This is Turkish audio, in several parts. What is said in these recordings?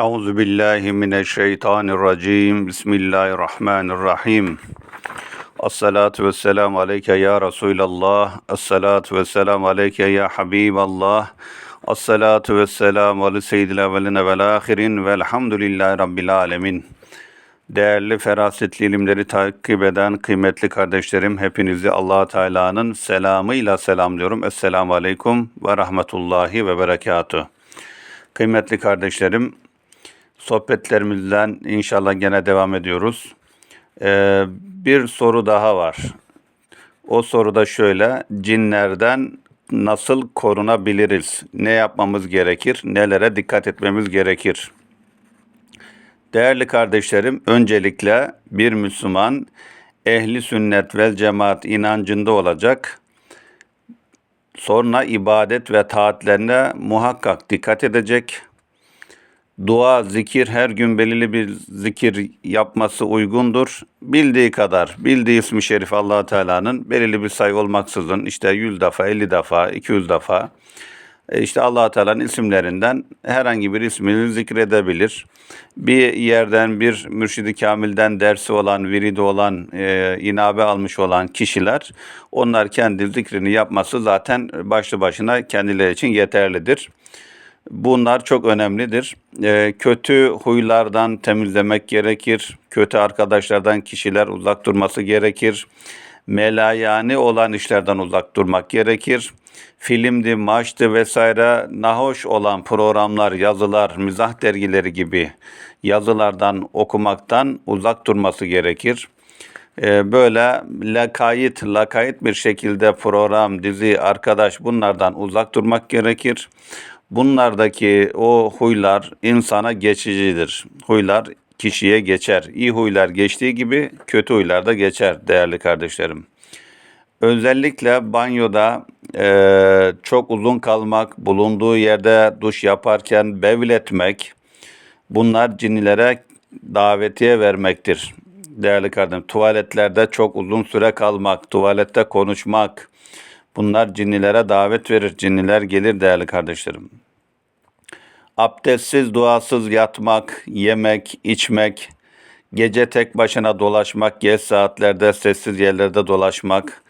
Euzu billahi mineşşeytanirracim. Bismillahirrahmanirrahim. Esselatu vesselamu aleyke ya Resulallah. Esselatu vesselamu aleyke ya Habiballah. Esselatu vesselamu ala seyyidil evveline vel ahirin velhamdülillahi rabbil alemin. Değerli ferasetli ilimleri takip eden kıymetli kardeşlerim hepinizi allah Teala'nın selamıyla selamlıyorum. Esselamu aleyküm ve rahmetullahi ve berekatuhu. Kıymetli kardeşlerim, sohbetlerimizden inşallah gene devam ediyoruz. Ee, bir soru daha var. O soru da şöyle, cinlerden nasıl korunabiliriz? Ne yapmamız gerekir? Nelere dikkat etmemiz gerekir? Değerli kardeşlerim, öncelikle bir Müslüman ehli sünnet vel cemaat inancında olacak. Sonra ibadet ve taatlerine muhakkak dikkat edecek. Dua, zikir her gün belirli bir zikir yapması uygundur. Bildiği kadar, bildiği ismi şerif allah Teala'nın belirli bir sayı olmaksızın işte 100 defa, 50 defa, 200 defa e, işte allah Teala'nın isimlerinden herhangi bir ismini zikredebilir. Bir yerden bir mürşidi kamilden dersi olan, viridi olan, e, inabe almış olan kişiler onlar kendi zikrini yapması zaten başlı başına kendileri için yeterlidir. Bunlar çok önemlidir. E, kötü huylardan temizlemek gerekir. Kötü arkadaşlardan kişiler uzak durması gerekir. Melayani olan işlerden uzak durmak gerekir. Filmdi, maçtı vesaire nahoş olan programlar, yazılar, mizah dergileri gibi yazılardan okumaktan uzak durması gerekir. Ee, böyle lakayit, lakayit bir şekilde program, dizi, arkadaş bunlardan uzak durmak gerekir. Bunlardaki o huylar insana geçicidir. Huylar kişiye geçer. İyi huylar geçtiği gibi kötü huylar da geçer değerli kardeşlerim. Özellikle banyoda e, çok uzun kalmak, bulunduğu yerde duş yaparken bevletmek bunlar cinlere davetiye vermektir. Değerli kardeşim tuvaletlerde çok uzun süre kalmak, tuvalette konuşmak bunlar cinnilere davet verir. Cinniler gelir değerli kardeşlerim. Abdestsiz, duasız yatmak, yemek, içmek, gece tek başına dolaşmak, geç saatlerde sessiz yerlerde dolaşmak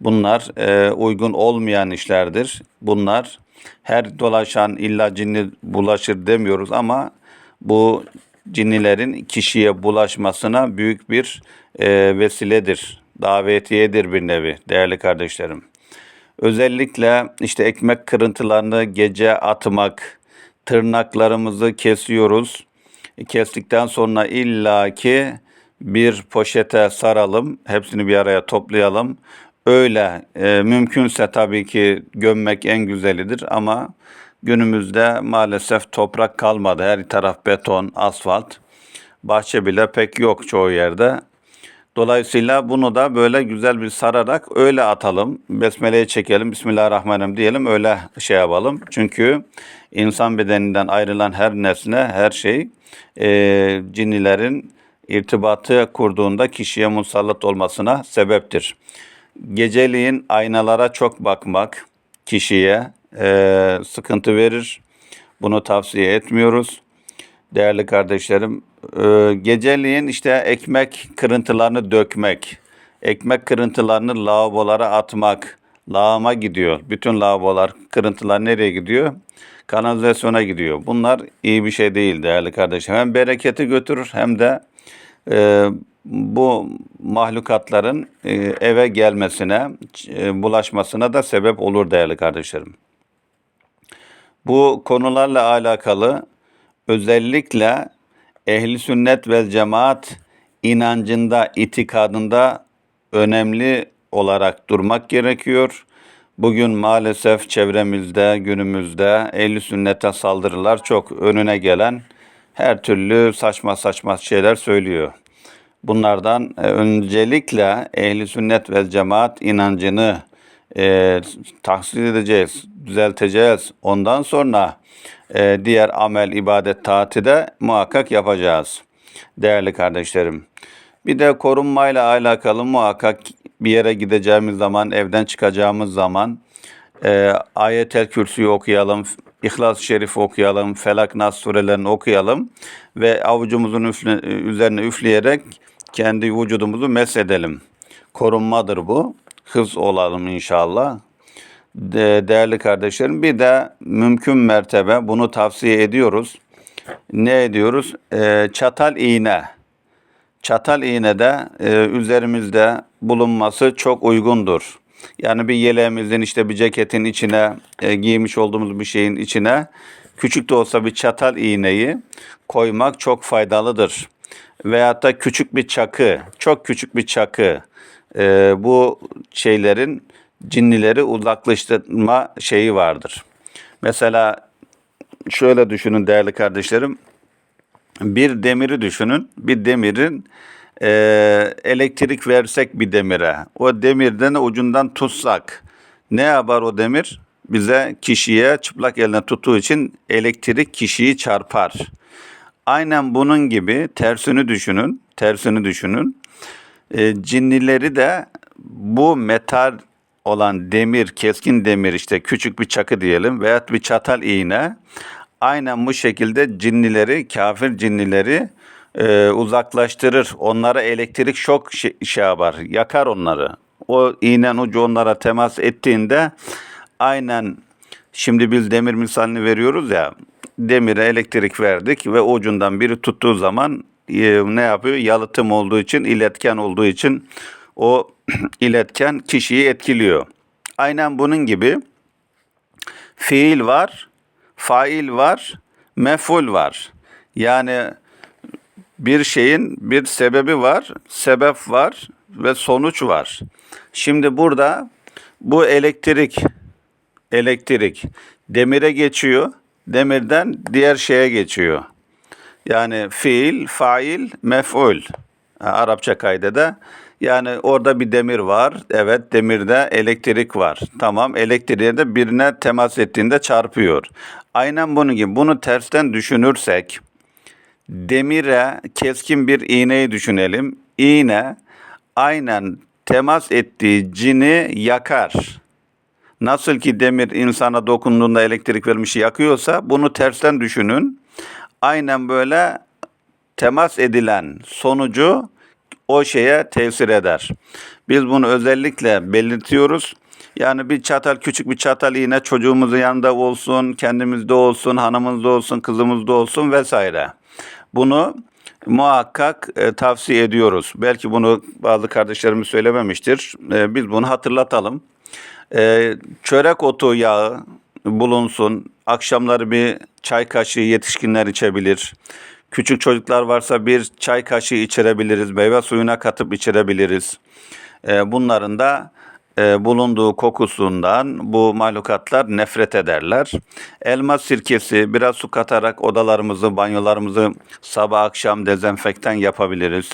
bunlar e, uygun olmayan işlerdir. Bunlar her dolaşan illa cinni bulaşır demiyoruz ama bu cinnilerin kişiye bulaşmasına büyük bir e, vesiledir. Davetiyedir bir nevi değerli kardeşlerim. Özellikle işte ekmek kırıntılarını gece atmak, tırnaklarımızı kesiyoruz. Kestikten sonra illaki bir poşete saralım. Hepsini bir araya toplayalım. Öyle e, mümkünse tabii ki gömmek en güzelidir ama günümüzde maalesef toprak kalmadı. Her taraf beton, asfalt. Bahçe bile pek yok çoğu yerde. Dolayısıyla bunu da böyle güzel bir sararak öyle atalım. Besmele'ye çekelim. Bismillahirrahmanirrahim diyelim. Öyle şey yapalım. Çünkü insan bedeninden ayrılan her nesne, her şey e, cinnilerin irtibatı kurduğunda kişiye musallat olmasına sebeptir. Geceliğin aynalara çok bakmak kişiye e, sıkıntı verir. Bunu tavsiye etmiyoruz. Değerli kardeşlerim, e, geceliğin işte ekmek kırıntılarını dökmek, ekmek kırıntılarını lavabolara atmak, lağıma gidiyor. Bütün lavabolar, kırıntılar nereye gidiyor? Kanalizasyona gidiyor. Bunlar iyi bir şey değil değerli kardeşim. Hem bereketi götürür hem de e, bu mahlukatların e, eve gelmesine, e, bulaşmasına da sebep olur değerli kardeşlerim. Bu konularla alakalı özellikle ehli sünnet ve cemaat inancında, itikadında önemli olarak durmak gerekiyor. Bugün maalesef çevremizde, günümüzde ehli sünnete saldırılar çok önüne gelen her türlü saçma saçma şeyler söylüyor. Bunlardan e, öncelikle ehli sünnet ve cemaat inancını e, tahsil edeceğiz, düzelteceğiz. Ondan sonra e, diğer amel, ibadet, taati de muhakkak yapacağız. Değerli kardeşlerim. Bir de korunmayla alakalı muhakkak bir yere gideceğimiz zaman, evden çıkacağımız zaman e, ayetel kürsüyü okuyalım. İhlas-ı Şerif okuyalım, Felak Nas surelerini okuyalım ve avucumuzun üfle- üzerine üfleyerek kendi vücudumuzu mesedelim. Korunmadır bu. Hız olalım inşallah. De- değerli kardeşlerim bir de mümkün mertebe bunu tavsiye ediyoruz. Ne ediyoruz? Ee, çatal iğne. Çatal iğne de e, üzerimizde bulunması çok uygundur. Yani bir yeleğimizin işte bir ceketin içine e, giymiş olduğumuz bir şeyin içine küçük de olsa bir çatal iğneyi koymak çok faydalıdır. Veyahut da küçük bir çakı, çok küçük bir çakı e, bu şeylerin cinnileri uzaklaştırma şeyi vardır. Mesela şöyle düşünün değerli kardeşlerim bir demiri düşünün. Bir demirin e, elektrik versek bir demire. O demirden ucundan tutsak ne yapar o demir? Bize kişiye çıplak eline tuttuğu için elektrik kişiyi çarpar. Aynen bunun gibi tersini düşünün. Tersini düşünün. E, cinnileri de bu metal olan demir, keskin demir işte küçük bir çakı diyelim veyahut bir çatal iğne aynen bu şekilde cinnileri, kafir cinnileri e, uzaklaştırır. Onlara elektrik şok şey, şey yapar, yakar onları. O iğnenin ucu onlara temas ettiğinde aynen şimdi biz demir misalini veriyoruz ya demire elektrik verdik ve ucundan biri tuttuğu zaman e, ne yapıyor? Yalıtım olduğu için, iletken olduğu için o iletken kişiyi etkiliyor. Aynen bunun gibi fiil var, fail var, meful var. Yani bir şeyin bir sebebi var, sebep var ve sonuç var. Şimdi burada bu elektrik elektrik demire geçiyor. Demirden diğer şeye geçiyor. Yani fiil, fail, mef'ul. Arapça kaydede. Yani orada bir demir var. Evet demirde elektrik var. Tamam elektriğe de birine temas ettiğinde çarpıyor. Aynen bunun gibi. Bunu tersten düşünürsek demire keskin bir iğneyi düşünelim. İğne aynen temas ettiği cini yakar. Nasıl ki demir insana dokunduğunda elektrik vermişi yakıyorsa bunu tersten düşünün. Aynen böyle temas edilen sonucu o şeye tesir eder. Biz bunu özellikle belirtiyoruz. Yani bir çatal küçük bir çatal yine çocuğumuzun yanında olsun, kendimizde olsun, hanımızda olsun, kızımızda olsun vesaire. Bunu muhakkak e, tavsiye ediyoruz. Belki bunu bazı kardeşlerimiz söylememiştir. E, biz bunu hatırlatalım. E, çörek otu yağı bulunsun. Akşamları bir çay kaşığı yetişkinler içebilir. Küçük çocuklar varsa bir çay kaşığı içirebiliriz. Meyve suyuna katıp içirebiliriz. E, bunların da e, bulunduğu kokusundan bu mahlukatlar nefret ederler. Elma sirkesi biraz su katarak odalarımızı, banyolarımızı sabah akşam dezenfektan yapabiliriz.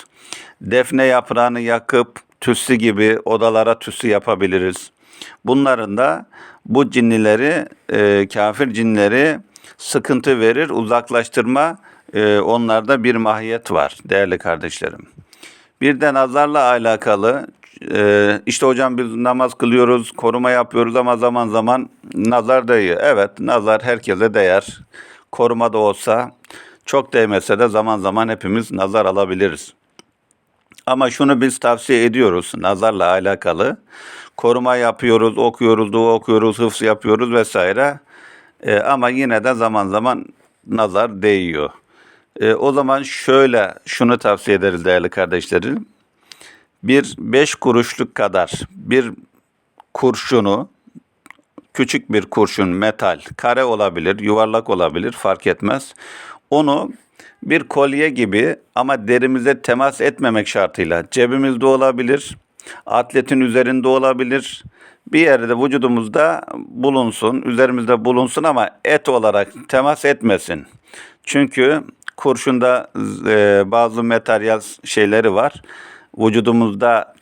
Defne yaprağını yakıp tütsü gibi odalara tütsü yapabiliriz. Bunların da bu cinnileri, e, kafir cinleri sıkıntı verir, uzaklaştırma e, onlarda bir mahiyet var değerli kardeşlerim. Bir de nazarla alakalı e, işte hocam biz namaz kılıyoruz, koruma yapıyoruz ama zaman zaman nazar değiyor. Evet nazar herkese değer. Koruma da olsa çok değmese de zaman zaman hepimiz nazar alabiliriz. Ama şunu biz tavsiye ediyoruz nazarla alakalı. Koruma yapıyoruz, okuyoruz, dua okuyoruz, hıfz yapıyoruz vesaire. E, ama yine de zaman zaman nazar değiyor. E, o zaman şöyle şunu tavsiye ederiz değerli kardeşlerim. Bir beş kuruşluk kadar bir kurşunu küçük bir kurşun metal kare olabilir yuvarlak olabilir fark etmez. Onu bir kolye gibi ama derimize temas etmemek şartıyla cebimizde olabilir, atletin üzerinde olabilir, bir yerde vücudumuzda bulunsun, üzerimizde bulunsun ama et olarak temas etmesin. Çünkü kurşunda e, bazı materyal şeyleri var. Vücudumuzda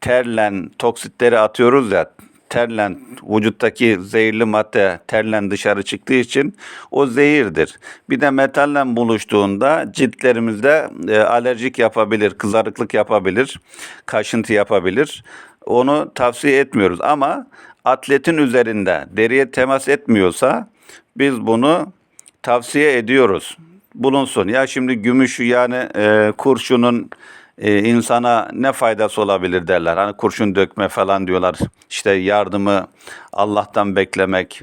terlen toksitleri atıyoruz ya terlen vücuttaki zehirli madde terlen dışarı çıktığı için o zehirdir. Bir de metalle buluştuğunda ciltlerimizde e, alerjik yapabilir, kızarıklık yapabilir, kaşıntı yapabilir. Onu tavsiye etmiyoruz ama atletin üzerinde deriye temas etmiyorsa Biz bunu tavsiye ediyoruz. Bulunsun. Ya şimdi gümüşü yani e, kurşunun e, insana ne faydası olabilir derler. Hani kurşun dökme falan diyorlar. İşte yardımı Allah'tan beklemek.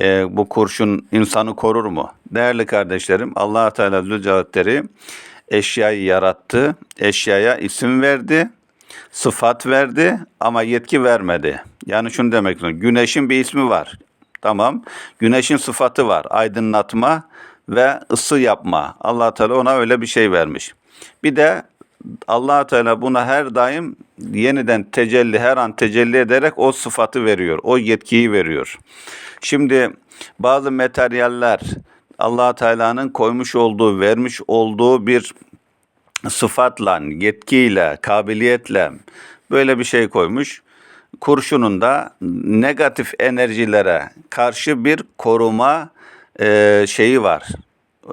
E, bu kurşun insanı korur mu? Değerli kardeşlerim allah Teala Zülcelatleri eşyayı yarattı. Eşyaya isim verdi. Sıfat verdi ama yetki vermedi. Yani şunu demek istiyorum. Güneşin bir ismi var. Tamam. Güneşin sıfatı var. Aydınlatma ve ısı yapma. allah Teala ona öyle bir şey vermiş. Bir de allah Teala buna her daim yeniden tecelli, her an tecelli ederek o sıfatı veriyor. O yetkiyi veriyor. Şimdi bazı materyaller allah Teala'nın koymuş olduğu, vermiş olduğu bir sıfatla, yetkiyle, kabiliyetle böyle bir şey koymuş. Kurşunun da negatif enerjilere karşı bir koruma e, şeyi var.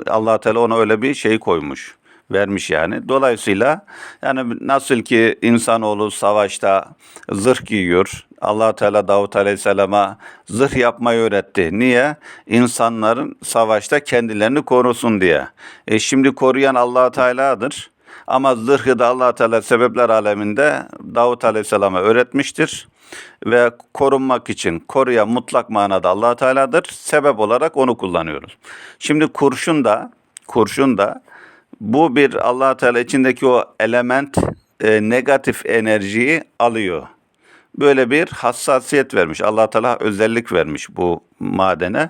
allah Teala ona öyle bir şey koymuş. Vermiş yani. Dolayısıyla yani nasıl ki insanoğlu savaşta zırh giyiyor. allah Teala Davut Aleyhisselam'a zırh yapmayı öğretti. Niye? İnsanların savaşta kendilerini korusun diye. E şimdi koruyan allah Teala'dır. Ama zırhı da allah Teala sebepler aleminde Davut Aleyhisselam'a öğretmiştir. Ve korunmak için koruyan mutlak manada allah Teala'dır. Sebep olarak onu kullanıyoruz. Şimdi kurşun da kurşun da bu bir allah Teala içindeki o element e, negatif enerjiyi alıyor. Böyle bir hassasiyet vermiş. allah Teala özellik vermiş bu madene.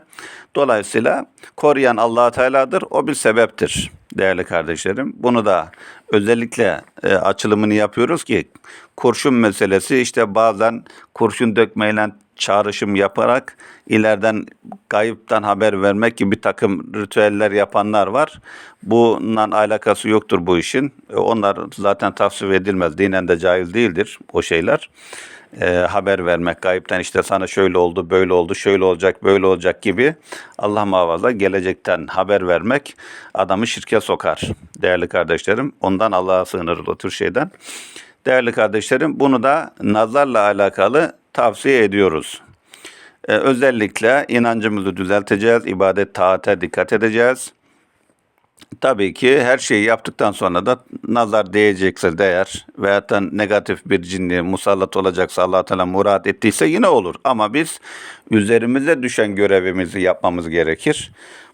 Dolayısıyla koruyan allah Teala'dır. O bir sebeptir değerli kardeşlerim. Bunu da özellikle e, açılımını yapıyoruz ki kurşun meselesi işte bazen kurşun dökmeyle çağrışım yaparak ileriden kayıptan haber vermek gibi bir takım ritüeller yapanlar var. Bununla alakası yoktur bu işin. E, Onlar zaten tavsiye edilmez. Dinen de caiz değildir o şeyler. E, haber vermek kayıptan işte sana şöyle oldu, böyle oldu, şöyle olacak, böyle olacak gibi Allah muhafaza gelecekten haber vermek adamı şirke sokar değerli kardeşlerim. Ondan Allah'a sığınırız o tür şeyden. Değerli kardeşlerim bunu da nazarla alakalı tavsiye ediyoruz. Ee, özellikle inancımızı düzelteceğiz, ibadet taate dikkat edeceğiz. Tabii ki her şeyi yaptıktan sonra da nazar değecekse değer veyahut da negatif bir cinni musallat olacaksa allah Teala murat ettiyse yine olur. Ama biz üzerimize düşen görevimizi yapmamız gerekir.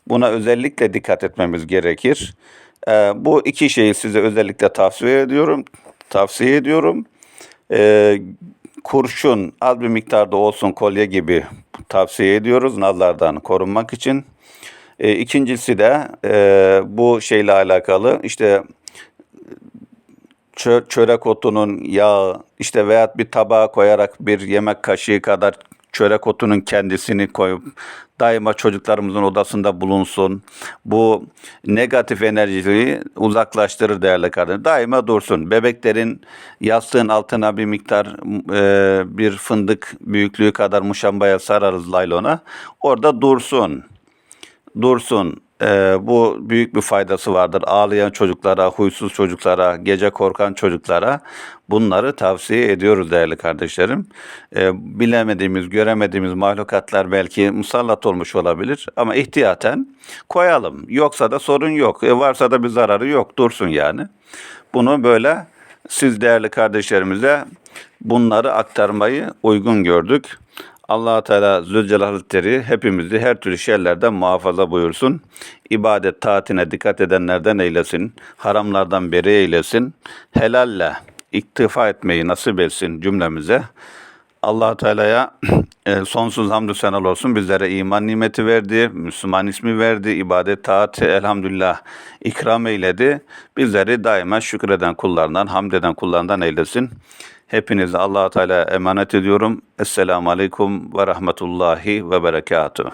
Buna özellikle dikkat etmemiz gerekir. Ee, bu iki şeyi size özellikle tavsiye ediyorum. Tavsiye ediyorum. Ee, kurşun az bir miktarda olsun kolye gibi tavsiye ediyoruz nazardan korunmak için. E, ikincisi de e, bu şeyle alakalı işte çö- çörek otunun yağı işte veyahut bir tabağa koyarak bir yemek kaşığı kadar çörek otunun kendisini koyup daima çocuklarımızın odasında bulunsun. Bu negatif enerjiyi uzaklaştırır değerli kardeşim. Daima dursun. Bebeklerin yastığın altına bir miktar e, bir fındık büyüklüğü kadar muşambaya sararız laylona. Orada dursun dursun. Ee, bu büyük bir faydası vardır. Ağlayan çocuklara, huysuz çocuklara, gece korkan çocuklara bunları tavsiye ediyoruz değerli kardeşlerim. Ee, bilemediğimiz, göremediğimiz mahlukatlar belki musallat olmuş olabilir ama ihtiyaten koyalım. Yoksa da sorun yok. E, varsa da bir zararı yok. Dursun yani. Bunu böyle siz değerli kardeşlerimize bunları aktarmayı uygun gördük allah Teala Zülcelal Hazretleri hepimizi her türlü şeylerden muhafaza buyursun. İbadet taatine dikkat edenlerden eylesin. Haramlardan beri eylesin. Helalle iktifa etmeyi nasip etsin cümlemize. allah Teala'ya e, sonsuz hamdü senal olsun. Bizlere iman nimeti verdi, Müslüman ismi verdi, ibadet taat elhamdülillah ikram eyledi. Bizleri daima şükreden kullarından, hamd eden kullarından eylesin. Hepinizi allah Teala emanet ediyorum. Esselamu Aleyküm ve Rahmetullahi ve Berekatuhu.